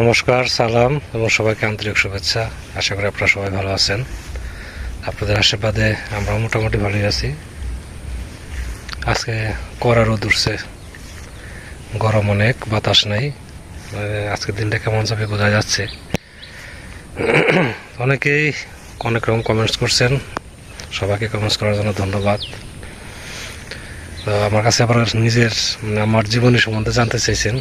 নমস্কার, সালাম এবং সবাইকে আন্তরিক শুভেচ্ছা। আশা করি আপনারা সবাই ভালো আছেন। আপনাদের আশীর্বাদে আমরা মোটামুটি ভালোই আছি। আজকে রোদ উঠছে। গরম অনেক, বাতাস নাই। আজকের দিনটা কেমন যাবে বোঝা যাচ্ছে। অনেকেই অনেক রকম কমেন্টস করছেন। সবাইকে কমেন্টস করার জন্য ধন্যবাদ। তো আমার কাছে আবার নিজের মানে আমার জীবনী সম্বন্ধে জানতে চাইছেন।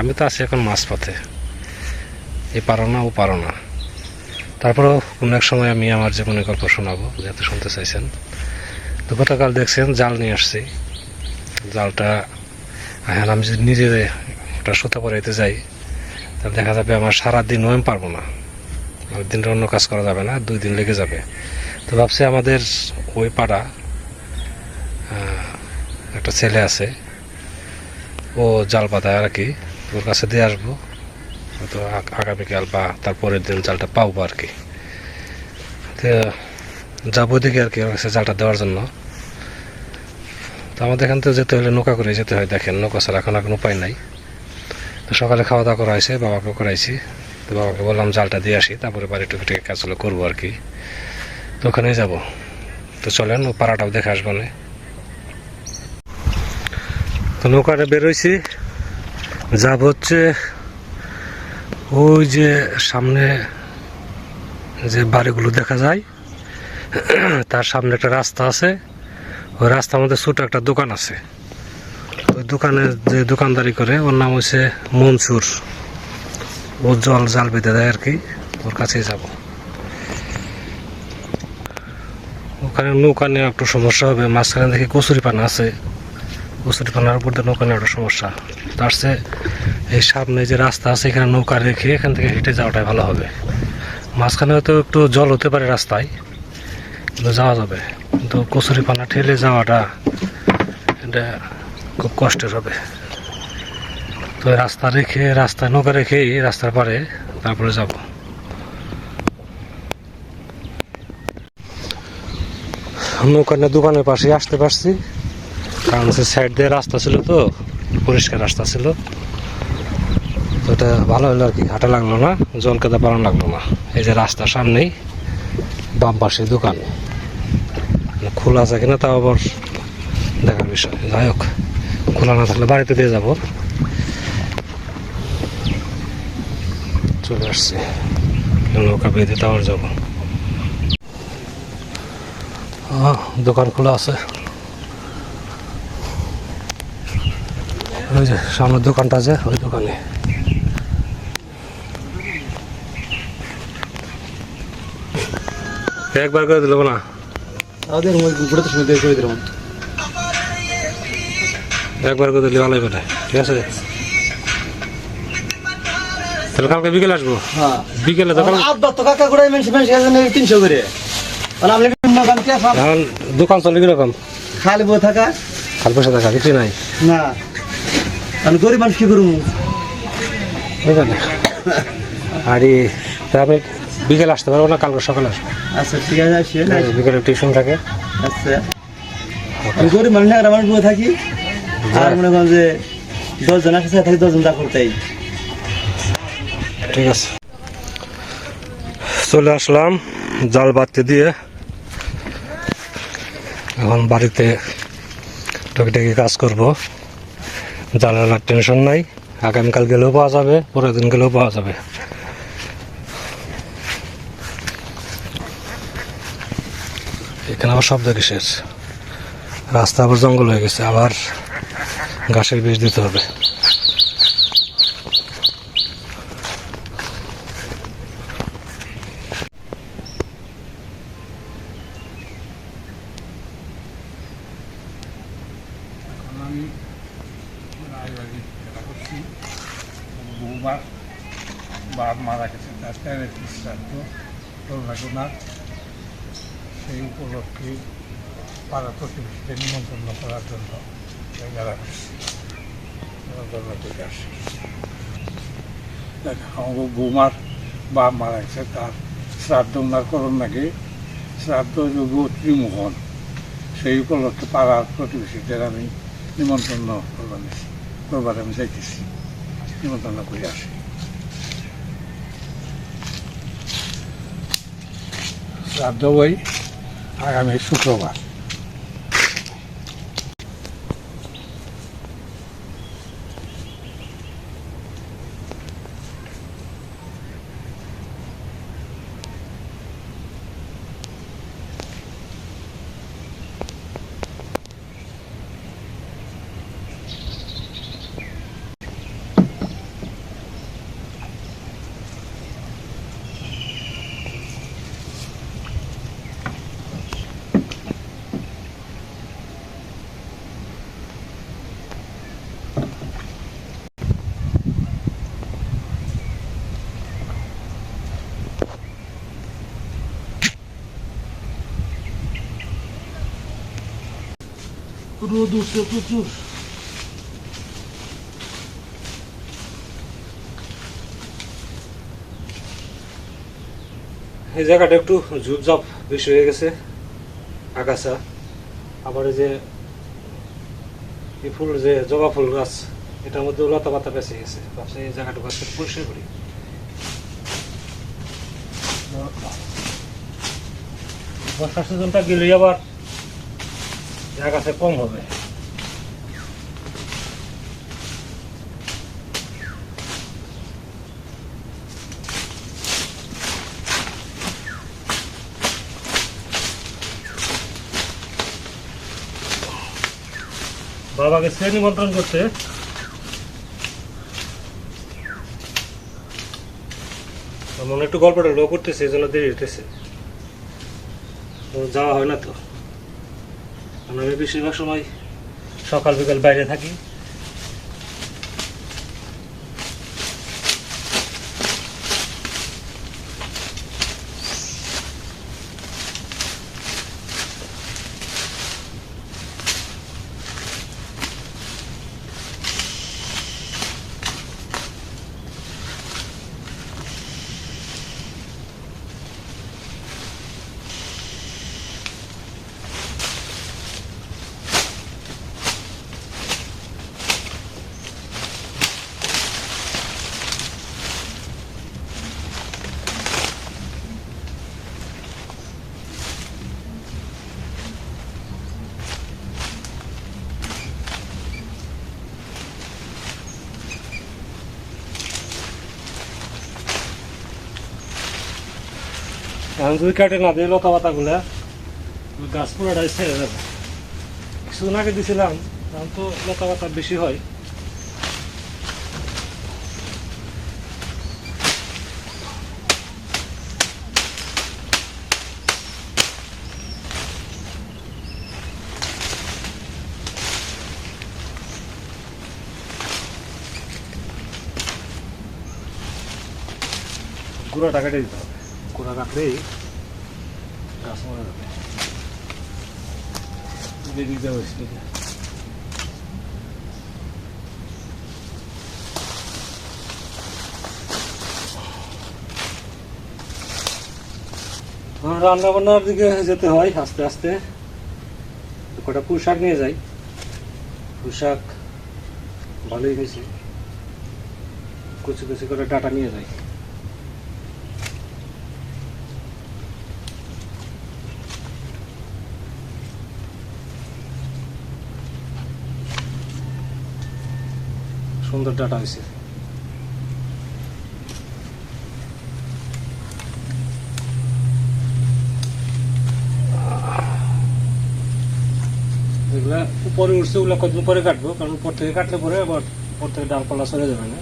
আমি তো আছি এখন মাছ পথে এ পারো না ও পারো না তারপরেও কোনো এক সময় আমি আমার জীবনের গল্প শোনাবো, যেহেতু শুনতে চাইছেন। তো গতকাল দেখছেন, জাল নিয়ে আসছি। জালটা, এখন আমি যদি নিজে ওটা সুতা পরাইতে যাই, তাহলে দেখা যাবে আমার সারা দিন আমি পারব না। দিনটা অন্য কাজ করা যাবে না দুই দিন লেগে যাবে। তো ভাবছি আমাদের ওই পাড়া একটা ছেলে আছে, ও জাল পাতায় আর কি, ওর কাছে দিয়ে আসব। আগ- আগামীকাল বা তারপরের দিন জালটা পাবো আর কি। তো যাব দিকে আর কি কাছে জালটা দেওয়ার জন্য। তো আমাদের এখান থেকে যেতে হলে নৌকা করে যেতে হয়, দেখেন, নৌকা ছাড়া এখন এখন উপায় নাই। তো সকালে খাওয়া দাওয়া করা হয়েছে, বাবাকে করাইছি। তো বাবাকে বললাম জালটা দিয়ে আসি, তারপরে বাড়ি টুকিটাকি কাজগুলো করব আর কি। তো ওখানেই যাব। তো চলেন, ও পাড়াটাও দেখে আসব না তো নৌকাটা বেরোইছি যাব হচ্ছে ওই যে সামনে যে বাড়িগুলো দেখা যায়, তার সামনে একটা রাস্তা আছে। ওই রাস্তার মধ্যে ছোট একটা দোকান আছে। ওই দোকানে যে দোকানদারি করে, ওর নাম হচ্ছে মনসুর। ও জল জাল বেঁধে দেয় আর কি, ওর কাছেই যাব। ওখানে নৌকা নিয়ে একটু সমস্যা হবে, মাঝখানে দেখি কচুরি পানা আছে। পানার উপর দিয়ে নৌকা নেওয়া একটা সমস্যা। তার চেয়ে এই সামনে যে রাস্তা আছে, এখানে নৌকা রেখে এখান থেকে হেঁটে যাওয়াটাই ভালো হবে। মাঝখানে হয়তো একটু জল হতে পারে রাস্তায়, কিন্তু যাওয়া যাবে। কিন্তু কচুরি পানা ঠেলে যাওয়াটা এটা খুব কষ্টের হবে। তো রাস্তা রেখে রাস্তায় নৌকা রেখেই রাস্তার পারে তারপরে যাব। নৌকা দোকানের পাশে আসতে পারছি। কারণ সাইড দিয়ে রাস্তা ছিল তো, পরিষ্কার রাস্তা ছিল। এটা ভালো হলো আর কি, হাঁটা লাগল না জল কেদা পালন লাগল না। এই যে রাস্তার সামনেই, বাম পাশে দোকান। মানে খোলা আছে কিনা তাও আবার দেখার বিষয়। যাই হোক, খোলা না থাকলে বাড়িতে দিয়ে যাব। চলে আসছি। নৌকা বেঁধে তাও যাব। দোকান খোলা আছে। ওই যে সামনের দোকানটা আছে ওই দোকানে। একবার করে দিল না? আমাদের গুড়ে তো সময় করে দিলাম। একবার করে দিলে বেটা ঠিক আছে? তাহলে কালকে বিকেলে আসব? হ্যাঁ। বিকেলে তো আব্বা কাকা তিনশো করে? দোকান চলে কীরকম? খালি বই থাকা? খাল পয়সা থাকা কিছু নাই? না। আমি গরিব মানুষ কি করব? বুঝলেন আর আমি বিকেলে আসতে পারব না কালকে সকালে আসব আচ্ছা ঠিক আছে আসি না বিকেলে টিউশন থাকে। আচ্ছা। আমি গরিব মানুষ একটা মানুষ বই থাকি। আর মনে করেন যে দশজন একসাথে থাকি দশজন দা করতেই ঠিক আছে। চলে আসলাম জাল বাতি দিয়ে। এখন বাড়িতে টুকিটাকি কাজ করব। আনার টেনশন নাই। আগামীকাল গেলেও পাওয়া যাবে, পরের দিন গেলেও পাওয়া যাবে। এখানে আবার শব্দ কিসের? রাস্তা আবার জঙ্গল হয়ে গেছে, আবার ঘাসের বীজ দিতে হবে। বহুবার বাপ মারা গেছে তার করোনার সেই উপলক্ষে পাড়া প্রতিবেশীদের নিমন্ত্রণ করার জন্য মেলা বৌমার বাপ মারা গেছে তার শ্রাদ্ধ ওনার করোন নাকি শ্রাদ্ধ যোগ্য ত্রিমোহন সেই উপলক্ষে পাড়ার প্রতিবেশীদের আমি নিমন্ত্রণ করবার রোববার আমি যাইতেছি নিমন্ত্রণ করে আসি শ্রাদ্ধ বই আগামী শুক্রবার রোদ উঠছে প্রচুর এই জায়গাটা একটু ঝুপঝাপ বেশি হয়ে গেছে আগাছা। আবার এই যে এই ফুল যে জবা ফুল গাছ এটার মধ্যে লতা পাতা বেঁচে গেছে। ভাবছি এই জায়গাটা গাছ পরিষ্কার করি। বর্ষার সিজনটা গেলেই আবার জায়গাতে কম হবে। বাবাকে সে নিমন্ত্রণ করতে মনে একটু গল্পটা লো করতেছে, এই জন্য দেরি হইতেছে। যাওয়া হয় না তো। কারণ আমি বেশিরভাগ সময় সকাল বিকাল বাইরে থাকি। এখন যদি কাটে না দিয়ে লতা পাতাগুলা গাছ পুরোটাই ছেড়ে যাবে কিছুদিন আগে দিছিলাম এখন তো লতা পাতা বেশি হয়। গুঁড়াটা কেটে দিতে হবে। গুঁড়া রাখলেই গাছ মরে যাবে এদিক দিয়ে বসে এদিকে। আমার রান্না বান্নার দিকে যেতে হয় আস্তে আস্তে। কটা পোশাক নিয়ে যাই। পোশাক ভালোই হয়েছে। কুচি কুচি করে ডাটা নিয়ে যাই। সুন্দর ডাটা হয়েছে। এগুলা উপরে উঠছে, ওগুলো কতদিন পরে কাটবো? কারণ উপর থেকে কাটলে পরে আবার উপর থেকে ডালপালা সরে যাবে না।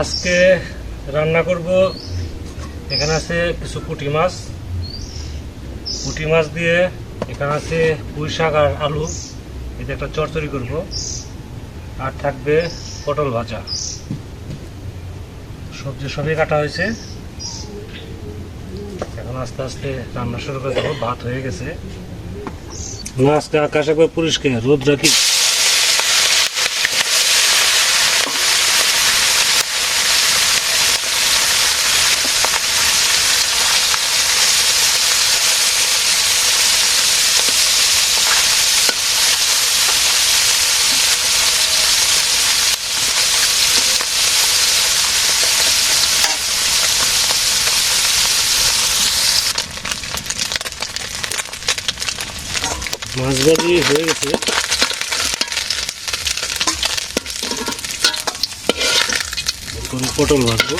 আজকে রান্না করব। এখানে আছে কিছু পুঁটি মাছ। পুঁটি মাছ দিয়ে এখানে আছে পুঁই শাক আর আলু। এতে একটা চরচড়ি করব। আর থাকবে পটল ভাজা। সবজি সবই কাটা হয়েছে। এখন আস্তে আস্তে রান্না শুরু করে দেবো। ভাত হয়ে গেছে। আজকে আকাশ একবার পরিষ্কার। রোদ রাখি ভাজি হয়ে গেছে। এখন পটল ভাজবো।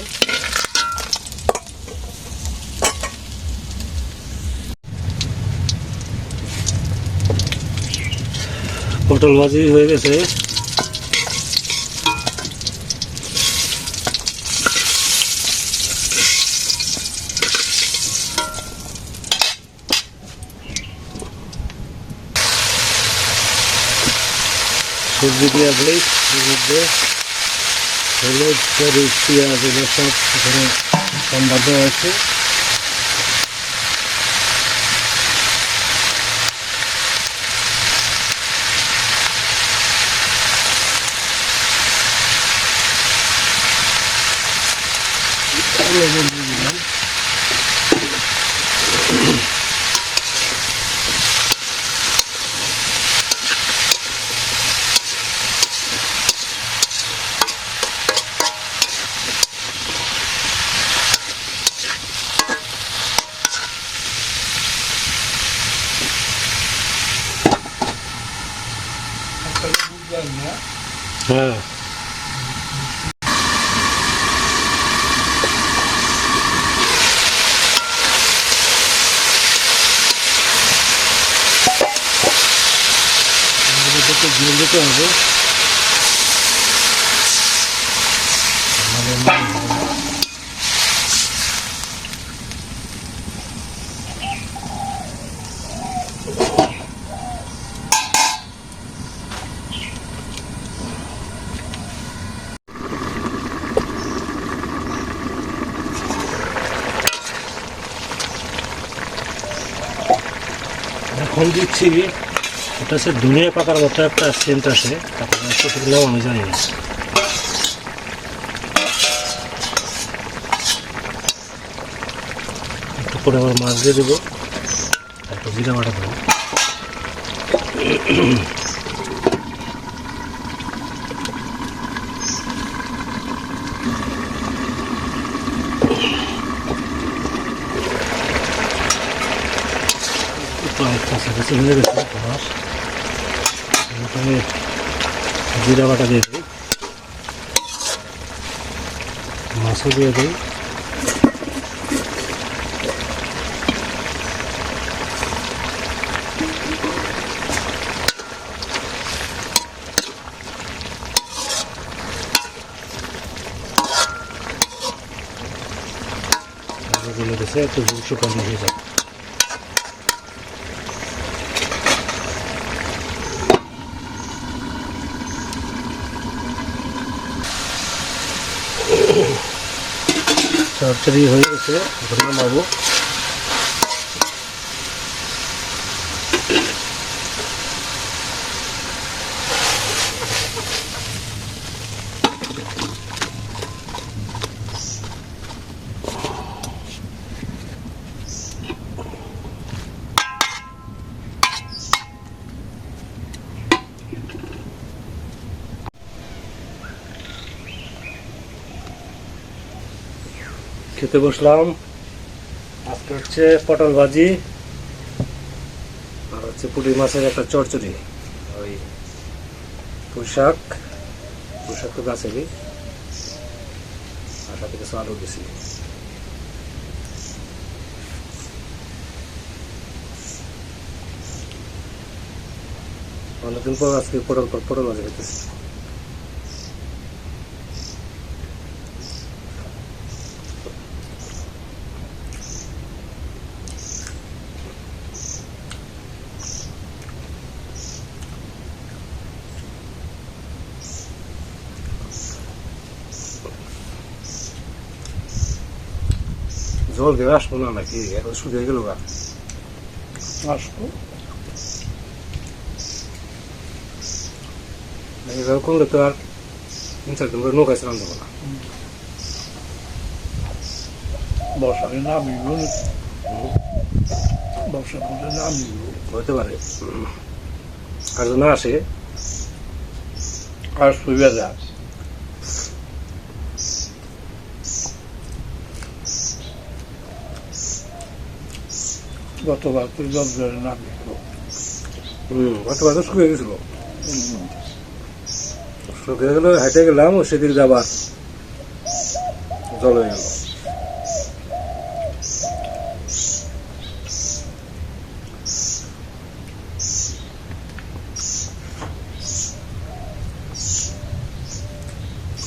পটল ভাজি হয়ে গেছে। সবজি দিয়ে দিলেই এর মধ্যে হলুদ পেঁয়াজ এগুলো সব এখানে সম্বাদ আছে 여기가 있네요. 네. 이렇게 밀릴 거아니 এখন দিচ্ছি এটা হচ্ছে ধনিয়া পাতার মতো একটা সেন্ট আসে, তারপরে আমি জানি না। একটু করে আবার মাছ দিয়ে দেবো একটু জিরা দেবো। প্রায় কাছাকাছি হয়ে গেছে তোমার এখানে জিরা বাটা দিয়ে দিই মাছও দিয়ে দিই গেছে একটু শুকানো হয়ে যাবে চচ্চড়ি হয়ে গেছে ধরে খেতে বসলাম। আজকে হচ্ছে পটল ভাজি আর হচ্ছে পুঁটি মাছের একটা চচ্চড়ি। ওই পুঁশাক পুঁশাক তো গাছেরই। আর সাথে কিছু আলু দিছি। অনেকদিন পর আজকে পটল পটল ভাজি খেতেছি জল দিয়ে আসব না নাকি এখন শুকিয়ে গেল গা আসব এভাবে করলে তো আর তিন চার দিন করে নৌকায় চালান যাব না বর্ষাকে নামিব বর্ষার মধ্যে নামিব হতে পারে আর না আসে আর শুয়ে যা গতবার তো জল জলে নামিব হম গতবার তো শুকিয়ে গেছিল শুকিয়ে গেলে হেঁটে গেলাম সেদিক যাবার জল হয়ে গেল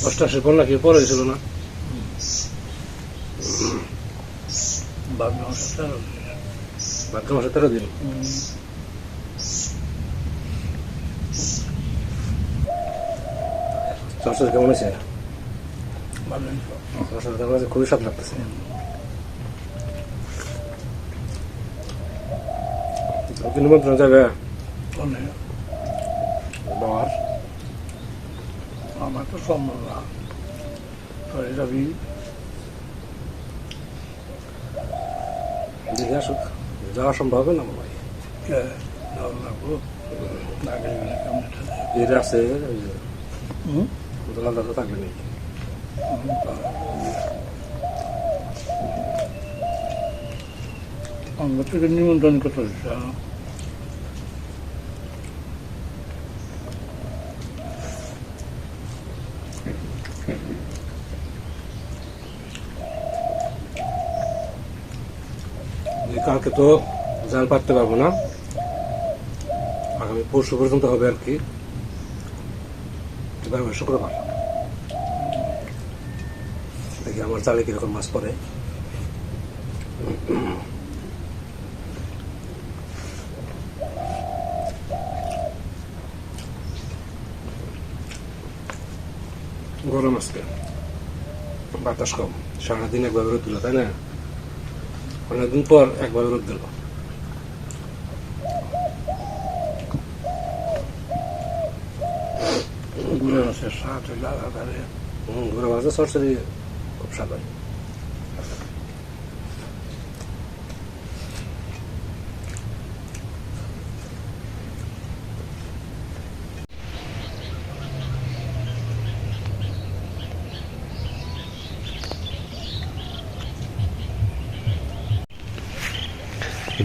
অষ্টাশি পর ছিল না ভাদ্র মাসে ভাদ্র মাসে তেরো দিন চর্চা কেমন আছে। চর্চা কেমন আছে খুবই স্বাদ লাগতেছে নিমন্ত্রণ যাবে? বাবার আমার তো সম্ভব না তোরে যাবি দেখে আসুক যাওয়া সম্ভব হবে না কেমন এটা আছে তো থাকবে নাকি আমরা তোকে নিমন্ত্রণ করতে কালকে তো জাল পাততে পারব না। আগামী পরশু পর্যন্ত হবে আর কি। শুক্রবার। দেখি আমার জালে কীরকম মাছ পড়ে। গরম আজকে। বাতাস কম। সারাদিন একভাবে রোদ তাই না? অনেকদিন পর একবার রোদ দিল। আছে সাথে লাগা ধরে হুম, ঘুরে মাঝে সরসরি খুব স্বাদ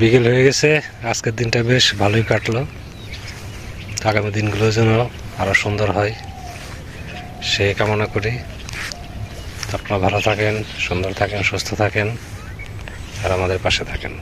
বিকেল হয়ে গেছে। আজকের দিনটা বেশ ভালোই কাটলো। আগামী দিনগুলো যেন আরও সুন্দর হয়, সে কামনা করি। আপনারা ভালো থাকেন, সুন্দর থাকেন, সুস্থ থাকেন, আর আমাদের পাশে থাকেন।